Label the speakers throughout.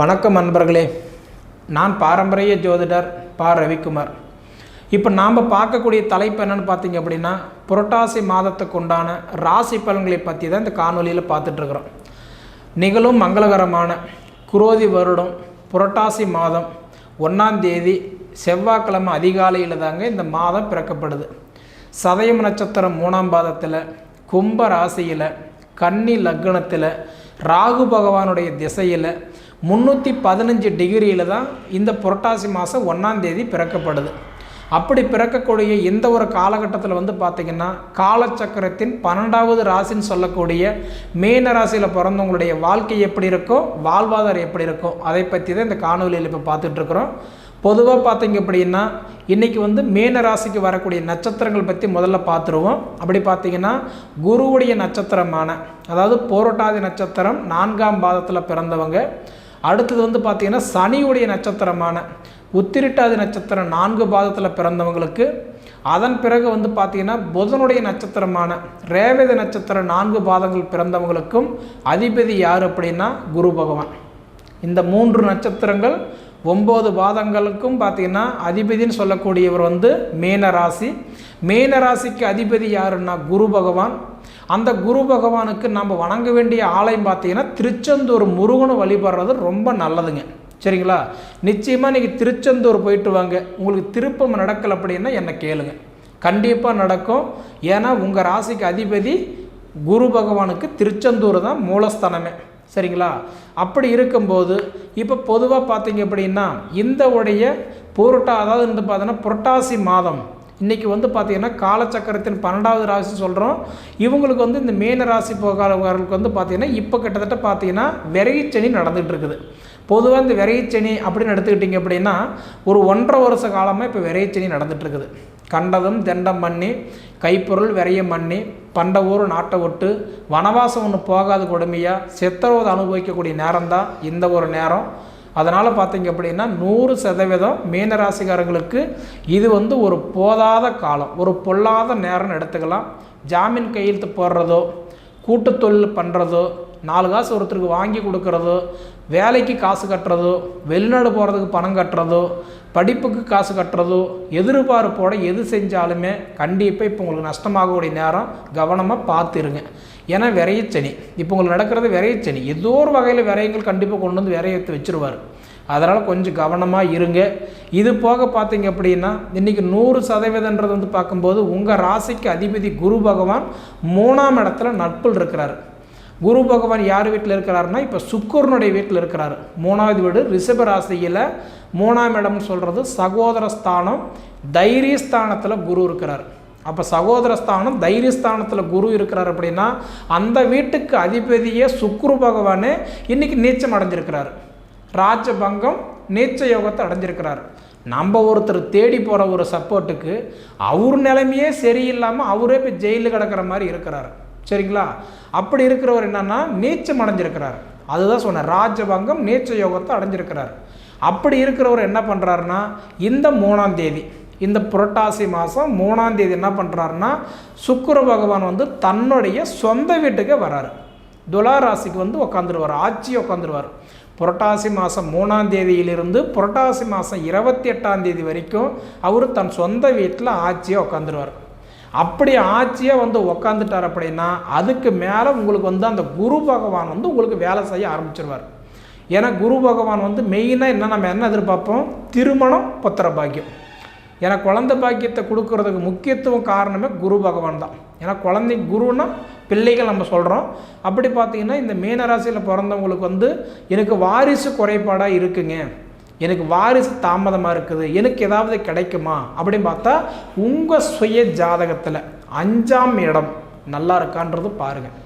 Speaker 1: வணக்கம் நண்பர்களே. நான் பாரம்பரிய ஜோதிடர் பா. ரவிக்குமார். இப்போ நாம் பார்க்கக்கூடிய தலைப்பு என்னன்னு பார்த்தீங்க அப்படின்னா புரட்டாசி மாதத்துக்கு உண்டான ராசி பலன்களை பற்றி தான் இந்த காணொலியில் பார்த்துட்ருக்குறோம் நிகழும் மங்களகரமான குரோதி வருடம் புரட்டாசி மாதம் ஒன்றாம் தேதி செவ்வாய்க்கிழமை அதிகாலையில் தாங்க இந்த மாதம் பிறக்கப்படுது. சதயம் நட்சத்திரம் மூணாம் பாதத்தில் கும்ப ராசியில் கன்னி லக்னத்தில் ராகு பகவானுடைய திசையில் முந்நூற்றி பதினஞ்சு டிகிரியில் தான் இந்த புரட்டாசி மாதம் ஒன்றாம் தேதி பிறக்கப்படுது. அப்படி பிறக்கக்கூடிய இந்த ஒரு காலகட்டத்தில் வந்து பார்த்திங்கன்னா காலச்சக்கரத்தின் பன்னெண்டாவது ராசின்னு சொல்லக்கூடிய மீன ராசியில் பிறந்தவங்களுடைய வாழ்க்கை எப்படி இருக்கோ வாழ்வாதாரம் எப்படி இருக்கோ அதை பற்றி தான் இந்த காணொலியில் இப்போ பார்த்துட்ருக்குறோம் பொதுவாக பார்த்தீங்க அப்படின்னா இன்றைக்கி வந்து மீன ராசிக்கு வரக்கூடிய நட்சத்திரங்கள் பற்றி முதல்ல பார்த்துருவோம். அப்படி பார்த்தீங்கன்னா குருவுடைய நட்சத்திரமான அதாவது போரட்டாதி நட்சத்திரம் நான்காம் பாதத்தில் பிறந்தவங்க. அடுத்தது வந்து பார்த்திங்கன்னா சனியுடைய நட்சத்திரமான உத்திரட்டாதி நட்சத்திரம் நான்கு பாதத்தில் பிறந்தவங்களுக்கு அதன் பிறகு வந்து பார்த்திங்கன்னா புதனுடைய நட்சத்திரமான ரேவதி நட்சத்திரம் நான்கு பாதங்கள் பிறந்தவங்களுக்கும் அதிபதி யார் அப்படின்னா குரு பகவான். இந்த மூன்று நட்சத்திரங்கள் ஒம்பது பாதங்களுக்கும் பார்த்திங்கன்னா அதிபதின்னு சொல்லக்கூடியவர் வந்து மீனராசி. மீனராசிக்கு அதிபதி யாருன்னா குரு பகவான். அந்த குரு பகவானுக்கு நம்ம வணங்க வேண்டிய ஆலயம் பார்த்தீங்கன்னா திருச்செந்தூர் முருகனை வழிபடுறது ரொம்ப நல்லதுங்க. சரிங்களா? நிச்சயமாக நீங்கள் திருச்செந்தூர் போயிட்டு வாங்க. உங்களுக்கு திருப்பம் நடக்கலை அப்படின்னா என்னை கேளுங்க. கண்டிப்பாக நடக்கும். ஏன்னா உங்கள் ராசிக்கு அதிபதி குரு பகவானுக்கு திருச்செந்தூர் தான் மூலஸ்தானமே. சரிங்களா? அப்படி இருக்கும்போது இப்போ பொதுவாக பார்த்தீங்க அப்படின்னா இந்த உடைய பொருட்டா அதாவது வந்து பார்த்தீங்கன்னா புரட்டாசி மாதம் இன்றைக்கி வந்து பார்த்திங்கன்னா காலச்சக்கரத்தின் பன்னெண்டாவது ராசி சொல்கிறோம் இவங்களுக்கு வந்து இந்த மீன ராசி போகாதவர்களுக்கு வந்து பார்த்திங்கன்னா இப்போ கிட்டத்தட்ட பார்த்தீங்கன்னா விரைச்சனி நடந்துகிட்டு இருக்குது. பொதுவாக இந்த விரைச்சனி அப்படின்னு எடுத்துக்கிட்டிங்க அப்படின்னா ஒரு ஒன்றரை வருஷ காலமாக இப்போ விரைச்சனி நடந்துகிட்ருக்குது கண்டதும் தெண்டம் பண்ணி கைப்பொருள் விரையம் பண்ணி பண்ட ஊர் நாட்டை விட்டு வனவாசம் ஒன்று போகாத கொடுமையாக சித்தரவதை அனுபவிக்கக்கூடிய நேரம் தான் இந்த ஒரு நேரம். அதனால் பார்த்தீங்க அப்படின்னா நூறு சதவீதம் மீனராசிக்காரங்களுக்கு இது வந்து ஒரு போதாத காலம் ஒரு பொல்லாத நேரம்னு எடுத்துக்கலாம். ஜாமீன் கையெழுத்து போடுறதோ கூட்டு தொழில் பண்ணுறதோ நாலு காசு ஒருத்தருக்கு வாங்கி கொடுக்குறதோ வேலைக்கு காசு கட்டுறதோ வெளிநாடு போகிறதுக்கு பணம் கட்டுறதோ படிப்புக்கு காசு கட்டுறதோ எதிர்பார்ப்போட எது செஞ்சாலுமே கண்டிப்பாக இப்போ உங்களுக்கு நஷ்டமாகக்கூடிய நேரம் கவனமாக பார்த்துருங்க. ஏன்னா விரையச்சனி இப்போ உங்களுக்கு நடக்கிறது விரையச்சனி ஏதோ ஒரு வகையில் விரயங்கள் கண்டிப்பாக கொண்டு வந்து விரையத்தை வச்சுருவார். அதனால் கொஞ்சம் கவனமாக இருங்க. இது போக பார்த்தீங்க அப்படின்னா இன்றைக்கி நூறு சதவீதன்றது வந்து பார்க்கும்போது உங்கள் ராசிக்கு அதிபதி குரு பகவான் மூணாம் இடத்துல நட்பில் இருக்கிறார். குரு பகவான் யார் வீட்டில் இருக்கிறாருன்னா இப்போ சுக்கரனுடைய வீட்டில் இருக்கிறார். மூணாவது வீடு ரிஷப ராசியில் மூணாம் இடம்னு சொல்கிறது சகோதர ஸ்தானம் தைரிய ஸ்தானத்தில் குரு இருக்கிறார். அப்போ சகோதரஸ்தானம் தைரியஸ்தானத்தில் குரு இருக்கிறார் அப்படின்னா அந்த வீட்டுக்கு அதிபதியே சுக்குரு பகவானே இன்றைக்கி நீச்சம் அடைஞ்சிருக்கிறார். ராஜபங்கம் நீச்ச யோகத்தை அடைஞ்சிருக்கிறார். நம்ம ஒருத்தர் தேடி போகிற ஒரு சப்போர்ட்டுக்கு அவர் நிலைமையே சரியில்லாமல் அவரே இப்போ ஜெயிலில் கிடக்கிற மாதிரி இருக்கிறார். சரிங்களா? அப்படி இருக்கிறவர் என்னன்னா நீச்சம் அடைஞ்சிருக்கிறார். அதுதான் சொன்னேன் ராஜபங்கம் நீச்ச யோகத்தை அடைஞ்சிருக்கிறார். அப்படி இருக்கிறவர் என்ன பண்ணுறாருன்னா இந்த மூணாம் தேதி இந்த புரட்டாசி மாதம் மூணாம் தேதி என்ன பண்ணுறாருன்னா சுக்கர பகவான் வந்து தன்னுடைய சொந்த வீட்டுக்கே வராரு. துலா ராசிக்கு வந்து உக்காந்துருவார் ஆட்சி உட்காந்துருவார் புரட்டாசி மாதம் மூணாம் தேதியிலிருந்து புரட்டாசி மாதம் இருபத்தி எட்டாம் தேதி வரைக்கும் அவர் தன் சொந்த வீட்டில் ஆட்சியாக உட்காந்துருவார் அப்படி ஆட்சியாக வந்து உக்காந்துட்டார் அப்படின்னா அதுக்கு மேலே உங்களுக்கு வந்து அந்த குரு பகவான் வந்து உங்களுக்கு வேலை செய்ய ஆரம்பிச்சிருவார். ஏன்னா குரு பகவான் வந்து மெயினாக என்ன நம்ம என்ன எதிர்பார்ப்போம்? திருமணம் புத்திர பாக்கியம் ஏன்னா குழந்தை பாக்கியத்தை கொடுக்கறதுக்கு முக்கியத்துவம் காரணமே குரு பகவான் தான். ஏன்னா குழந்தை குருன்னா பிள்ளைகள் நம்ம சொல்கிறோம் அப்படி பார்த்தீங்கன்னா இந்த மீனராசியில் பிறந்தவங்களுக்கு வந்து எனக்கு வாரிசு குறைபாடாக இருக்குங்க. எனக்கு வாரிசு தாமதமாக இருக்குது. எனக்கு ஏதாவது கிடைக்குமா? அப்படின்னு பார்த்தா உங்கள் சுய ஜாதகத்தில் அஞ்சாம் இடம் நல்லா இருக்கான்றது பாருங்கள்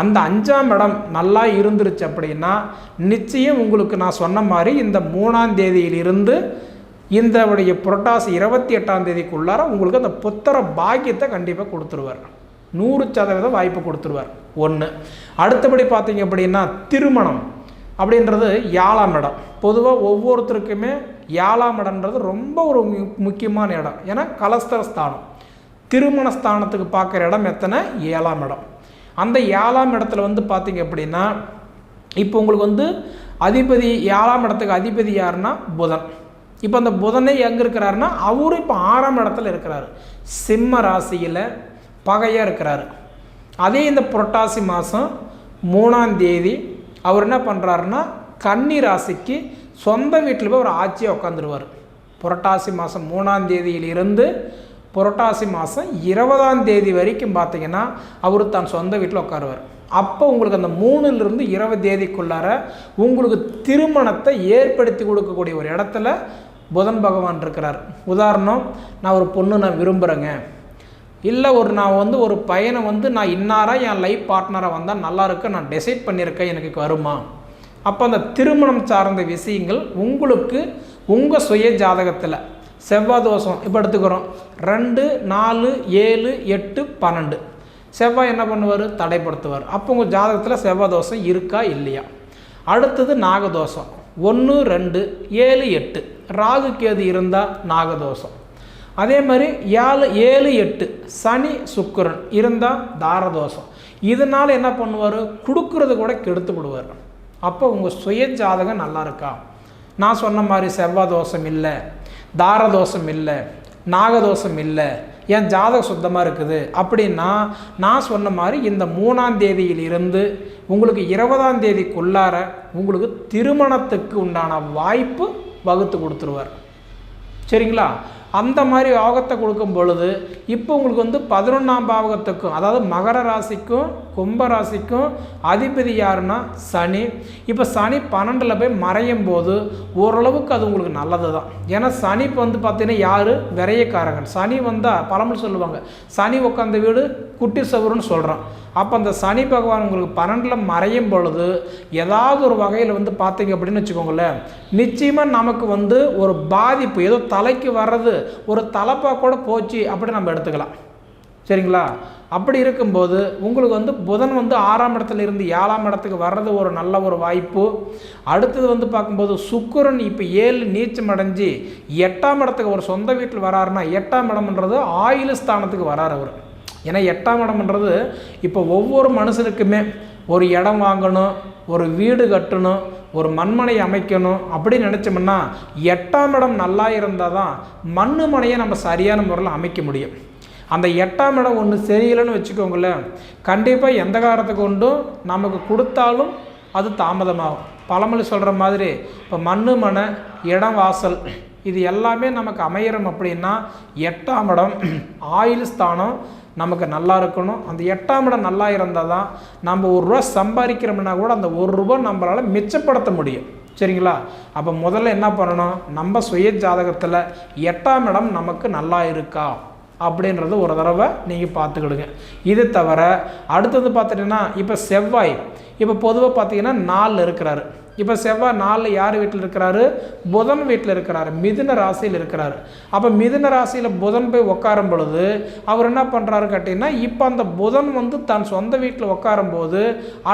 Speaker 1: அந்த அஞ்சாம் இடம் நல்லா இருந்துருச்சு அப்படின்னா நிச்சயம் உங்களுக்கு நான் சொன்ன மாதிரி இந்த மூணாம் தேதியிலிருந்து இந்த உடைய புரட்டாசி இருபத்தி எட்டாம் தேதிக்குள்ளார உங்களுக்கு அந்த புத்திர பாக்கியத்தை கண்டிப்பாக கொடுத்துருவார். நூறு சதவீதம் வாய்ப்பு கொடுத்துருவார். ஒன்று அடுத்தபடி பார்த்தீங்க அப்படின்னா திருமணம் அப்படின்றது ஏழாம் இடம். பொதுவாக ஒவ்வொருத்தருக்குமே ஏழாம் இடம்ன்றது ரொம்ப ஒரு முக்கியமான இடம். ஏன்னா கலஸ்தர ஸ்தானம். திருமண ஸ்தானத்துக்கு பார்க்குற இடம் எத்தனை? ஏழாம் இடம். அந்த ஏழாம் இடத்துல வந்து பார்த்தீங்க அப்படின்னா இப்போ உங்களுக்கு வந்து அதிபதி ஏழாம் இடத்துக்கு அதிபதி யாருன்னா புதன். இப்போ அந்த புதனே எங்கே இருக்கிறாருன்னா அவரும் இப்போ ஆறாம் இடத்துல இருக்கிறாரு. சிம்ம ராசியில் பகையாக இருக்கிறாரு. அதே இந்த புரட்டாசி மாதம் மூணாம் தேதி அவர் என்ன பண்ணுறாருன்னா கன்னி ராசிக்கு சொந்த வீட்டில் போய் ஒரு ஆட்சியாக உட்காந்துருவார் புரட்டாசி மாதம் மூணாம் தேதியிலிருந்து புரட்டாசி மாதம் இருபதாம் தேதி வரைக்கும் பார்த்திங்கன்னா அவர் தான் சொந்த வீட்டில் உட்காருவார் அப்போ உங்களுக்கு அந்த மூணுலேருந்து இருபது தேதிக்குள்ளார உங்களுக்கு திருமணத்தை ஏற்படுத்தி கொடுக்கக்கூடிய ஒரு இடத்துல புதன் பகவான் இருக்கிறார். உதாரணம் நான் ஒரு பொண்ணு நான் விரும்புகிறேங்க இல்லை ஒரு நான் வந்து ஒரு பையனை வந்து நான் இன்னாராக என் லைஃப் பார்ட்னராக வந்தால் நல்லாருக்கு நான் டிசைட் பண்ணியிருக்கேன் எனக்கு வருமா? அப்போ அந்த திருமணம் சார்ந்த விஷயங்கள் உங்களுக்கு உங்கள் சுய ஜாதகத்தில் செவ்வாய் தோஷம் இப்போ எடுத்துக்கிறோம். ரெண்டு நாலு ஏழு எட்டு பன்னெண்டு. செவ்வாய் என்ன பண்ணுவார்? தடைப்படுத்துவார். அப்போ உங்கள் ஜாதகத்தில் செவ்வாய் தோஷம் இருக்கா இல்லையா? அடுத்தது நாகதோஷம். ஒன்று ரெண்டு ஏழு எட்டு. ராகு கேது இருந்தால் நாகதோஷம். அதே மாதிரி ஏழு ஏழு எட்டு சனி சுக்கிரன் இருந்தால் தாரதோஷம். இதனால் என்ன பண்ணுவார்? கொடுக்கறது கூட கெடுத்து விடுவார். அப்போ உங்கள் சுய ஜாதகம் நல்லா இருக்கா? நான் சொன்ன மாதிரி செவ்வாய் தோஷம் இல்லை தாரதோஷம் இல்லை நாகதோஷம் இல்லை என் ஜாதகம் சுத்தமாக இருக்குது அப்படின்னா நான் சொன்ன மாதிரி இந்த மூணாம் தேதியிலிருந்து உங்களுக்கு இருபதாம் தேதிக்குள்ளார உங்களுக்கு திருமணத்துக்கு உண்டான வாய்ப்பு வகுத்து கொடுத்துருவார். சரிங்களா? அந்த மாதிரி யோகத்தை கொடுக்கும் பொழுது இப்போ உங்களுக்கு வந்து பதினொன்றாம் பாவகத்துக்கும் அதாவது மகர ராசிக்கும் கும்பராசிக்கும் அதிபதி யாருன்னா சனி. இப்போ சனி பன்னெண்டில் போய் மறையும் போது ஓரளவுக்கு அது உங்களுக்கு நல்லது தான் ஏன்னா சனி இப்போ வந்து பார்த்தீங்கன்னா யார்? விரையக்காரகன். சனி வந்தால் பழமொழி சொல்லுவாங்க. சனி உட்காந்த வீடு குட்டி சவுருன்னு சொல்கிறான் அப்போ அந்த சனி பகவான் உங்களுக்கு பன்னெண்டில் மறையும் பொழுது ஏதாவது ஒரு வகையில் வந்து பார்த்தீங்க அப்படின்னு வச்சுக்கோங்களேன் நிச்சயமாக நமக்கு வந்து ஒரு பாதிப்பு ஏதோ தலைக்கு வர்றது ஒரு தலைப்பாக கூட போச்சு அப்படி நம்ம எடுத்துக்கலாம். சரிங்களா? அப்படி இருக்கும்போது உங்களுக்கு வந்து புதன் வந்து ஆறாம் இடத்துல இருந்து ஏழாம் இடத்துக்கு வர்றது ஒரு நல்ல ஒரு வாய்ப்பு. அடுத்தது வந்து பார்க்கும்போது சுக்கரன் இப்போ ஏழு நீச்சம் அடைஞ்சு எட்டாம் இடத்துக்கு ஒரு சொந்த வீட்டில் வராருன்னா எட்டாம் இடம்ன்றது ஆயுள் ஸ்தானத்துக்கு வராரு அவர். ஏன்னா எட்டாம் இடம்ன்றது இப்போ ஒவ்வொரு மனுஷனுக்குமே ஒரு இடம் வாங்கணும் ஒரு வீடு கட்டணும் ஒரு மண்மனை அமைக்கணும் அப்படின்னு நினச்சோம்னா எட்டாம் இடம் நல்லா இருந்தால் தான் மண்ணு மனையை நம்ம சரியான முறையில் அமைக்க முடியும். அந்த எட்டாம் இடம் ஒன்று சரியில்லைன்னு வச்சுக்கோங்களேன். கண்டிப்பாக எந்த காலத்துக்கு கொண்டும் நமக்கு கொடுத்தாலும் அது தாமதமாகும். பழமொழி சொல்கிற மாதிரி இப்போ மண்ணு மனை இடம் வாசல் இது எல்லாமே நமக்கு அமையிறோம் அப்படின்னா எட்டாம் இடம் ஆயுள் ஸ்தானம் நமக்கு நல்லா இருக்கணும். அந்த எட்டாம் இடம் நல்லா இருந்தால் தான் நம்ம ஒரு ரூபா சம்பாதிக்கிறோம்னா கூட அந்த ஒரு ரூபா நம்மளால் மிச்சப்படுத்த முடியும். சரிங்களா? அப்போ முதல்ல என்ன பண்ணணும்? நம்ம சுய ஜாதகத்தில் எட்டாம் இடம் நமக்கு நல்லா இருக்கா? அப்படின்றது ஒரு தடவை நீங்கள் பார்த்துக்கிடுங்க. இது தவிர அடுத்தது பார்த்துட்டிங்கன்னா இப்போ செவ்வாய் இப்போ பொதுவாக பார்த்தீங்கன்னா நாலில் இருக்கிறாரு. இப்போ செவ்வாய் நாளில் யார் வீட்டில் இருக்கிறாரு? புதன் வீட்டில் இருக்கிறாரு. மிதுன ராசியில் இருக்கிறாரு. அப்போ மிதுன ராசியில் புதன் போய் உட்காரும் பொழுது அவர் என்ன பண்ணுறாரு கேட்டிங்கன்னா இப்போ அந்த புதன் வந்து தன் சொந்த வீட்டில் உட்காரும் போது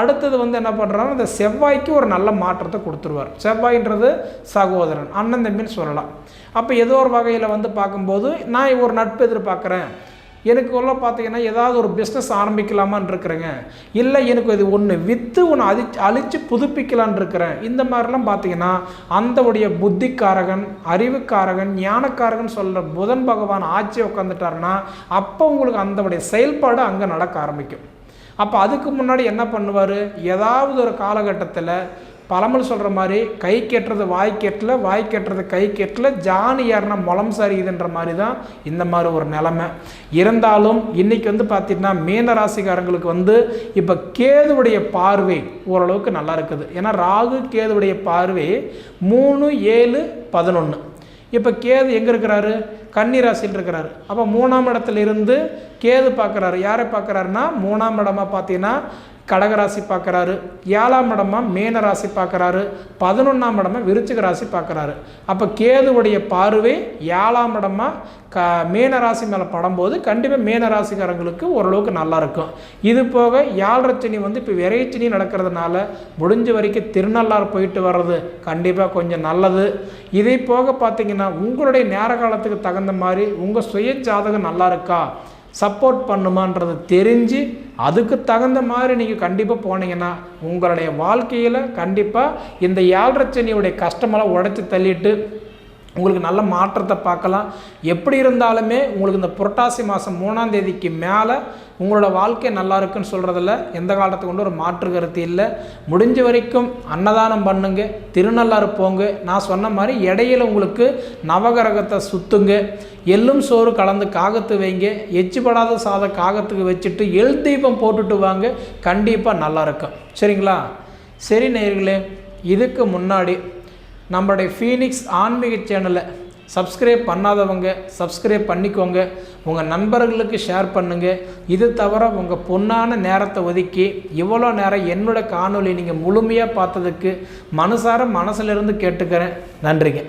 Speaker 1: அடுத்தது வந்து என்ன பண்ணுறாரு அந்த செவ்வாய்க்கு ஒரு நல்ல மாற்றத்தை கொடுத்துருவார். செவ்வாயின்றது சகோதரன் அண்ணன் தம்பின்னு சொல்லலாம். அப்போ ஏதோ ஒரு வகையில் வந்து பார்க்கும்போது நான் ஒரு நட்பு எதிர்பார்க்குறேன். எனக்கு உள்ள பார்த்தீங்கன்னா ஏதாவது ஒரு பிஸ்னஸ் ஆரம்பிக்கலாமான் இருக்கிறேங்க. இல்லை எனக்கு இது ஒன்று விற்று ஒன்று அழி அழித்து புதுப்பிக்கலான் இருக்கிறேன். இந்த மாதிரிலாம் பார்த்தீங்கன்னா அந்தவுடைய புத்திக்காரகன் அறிவுக்காரகன் ஞானக்காரகன் சொல்கிற புதன் பகவான் ஆட்சி உட்காந்துட்டாருன்னா அப்போ உங்களுக்கு அந்தவுடைய செயல்பாடு அங்கே நடக்க ஆரம்பிக்கும். அப்போ அதுக்கு முன்னாடி என்ன பண்ணுவார்? ஏதாவது ஒரு காலகட்டத்தில் பழமல் சொல்கிற மாதிரி கை கெட்டுறது வாய் கெட்டல வாய் கெட்டுறது கை கெட்டல ஜானு ஏறினா முளம் சரியுதுன்ற மாதிரி தான் இந்த மாதிரி ஒரு நிலமை. இருந்தாலும் இன்றைக்கி வந்து பார்த்திங்கன்னா மீன ராசிக்காரங்களுக்கு வந்து இப்போ கேதுவுடைய பார்வை ஓரளவுக்கு நல்லா இருக்குது. ஏன்னா ராகு கேதுவுடைய பார்வை மூணு ஏழு பதினொன்று இப்போ கேது எங்கே இருக்கிறாரு? கன்னி ராசியில் இருக்கிறாரு. அப்போ மூணாம் இடத்துல இருந்து கேது பார்க்குறாரு யாரை பார்க்குறாருன்னா மூணாம் இடமா பார்த்தீங்கன்னா கடகராசி பார்க்குறாரு. ஏழாம் இடமா மேன ராசி பார்க்குறாரு. பதினொன்றாம் இடமா விருச்சிக ராசி பார்க்குறாரு. அப்போ கேதுவுடைய பார்வை ஏழாம் இடமா க மேன ராசி மேலே படும்போது கண்டிப்பாக மேன ராசிக்காரங்களுக்கு ஓரளவுக்கு நல்லா இருக்கும். இது போக யாழ்ரச்சனி வந்து இப்போ விரைச்சனி நடக்கிறதுனால முடிஞ்ச வரைக்கும் திருநள்ளாறு போயிட்டு வர்றது கண்டிப்பாக கொஞ்சம் நல்லது. இதை போக பார்த்தீங்கன்னா உங்களுடைய நேர காலத்துக்கு தகுந்த மாதிரி உங்கள் சுய ஜாதகம் நல்லா இருக்கா? சப்போர்ட் பண்ணுமான்றதை தெரிஞ்சு அதுக்கு தகுந்த மாதிரி நீங்கள் கண்டிப்பாக போனீங்கன்னா உங்களுடைய வாழ்க்கையில் கண்டிப்பாக இந்த ஏழரை சனியுடைய கஷ்டமெல்லாம் உடச்சி தள்ளிட்டு உங்களுக்கு நல்ல மாற்றத்தை பார்க்கலாம். எப்படி இருந்தாலுமே உங்களுக்கு இந்த புரட்டாசி மாதம் மூணாம் தேதிக்கு மேலே உங்களோட வாழ்க்கை நல்லா இருக்குன்னு சொல்கிறதில்ல எந்த காலத்தை கொண்டு ஒரு மாற்று கருத்து இல்லை. முடிஞ்ச வரைக்கும் அன்னதானம் பண்ணுங்க திருநள்ளாறு போங்க. நான் சொன்ன மாதிரி இடையில உங்களுக்கு நவகிரகத்தை சுத்துங்க. எள்ளும் சோறு கலந்து காகத்து வைங்க. எச்சுப்படாத சாதம் காகத்துக்கு வச்சுட்டு எள் தீபம் போட்டுட்டு வாங்க. கண்டிப்பாக நல்லா இருக்கும். சரிங்களா? சரி நேர்களே இதுக்கு முன்னாடி நம்மளுடைய ஃபீனிக்ஸ் ஆன்மீக சேனலை சப்ஸ்கிரைப் பண்ணாதவங்க சப்ஸ்கிரைப் பண்ணிக்கோங்க. உங்கள் நண்பர்களுக்கு ஷேர் பண்ணுங்கள் இது தவிர உங்கள் பொன்னான நேரத்தை ஒதுக்கி இவ்வளோ நேரம் என்னோட காணொலி நீங்கள் முழுமையாக பார்த்ததுக்கு மனசார மனசிலிருந்து கேட்டுக்கிறேன். நன்றிங்க.